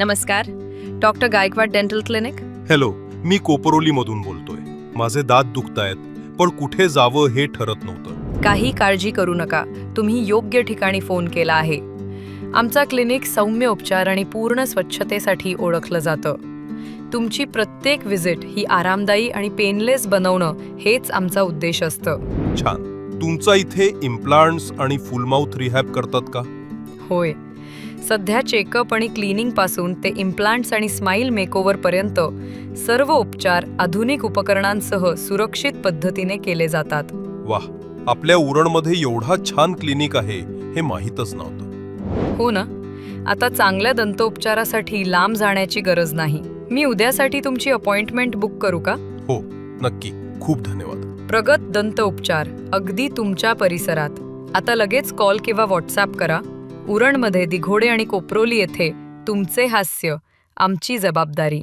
नमस्कार doctor Gaikwad dental clinic. Hello मी कोपरोलीमधून बोलतोय. माझे दात दुखतायत पण कुठे जावं हे ठरत नव्हतं. काही काळजी करू नका. तुम्ही योग्य ठिकाणी फोन केला आहे. आमचा क्लिनिक सौम्य उपचार आणि पूर्ण स्वच्छतेसाठी ओळखलं जातं. तुमची प्रत्येक व्हिजिट ही आरामदायी आणि पेनलेस बनवणं हेच आमचा उद्देश असतं. छान. तुमचा इथे इम्प्लांट्स आणि फुलमाउथ रिहॅब करतात का? होय. सध्या चेकअप आणि क्लिनिंगपासून ते इम्प्लांट्स आणि स्माईल मेकओव्हर पर्यंत सर्व उपचार आधुनिक उपकरणांसह सुरक्षित पद्धतीने केले जातात. वाह आपल्या उरणमध्ये एवढा छान क्लिनिक आहे हे माहीतच नव्हतं. हो ना? आता चांगल्या दंतोपचारासाठी लांब जाण्याची गरज नाही. मी उद्यासाठी तुमची अपॉइंटमेंट बुक करू का? हो नक्की. खूप धन्यवाद. प्रगत दंत उपचार अगदी तुमच्या परिसरात. आता लगेच कॉल किंवा व्हॉट्सॲप करा. उरणमध्ये दिघोडे आणि कोपरोली येथे तुमचे हास्य आमची जबाबदारी.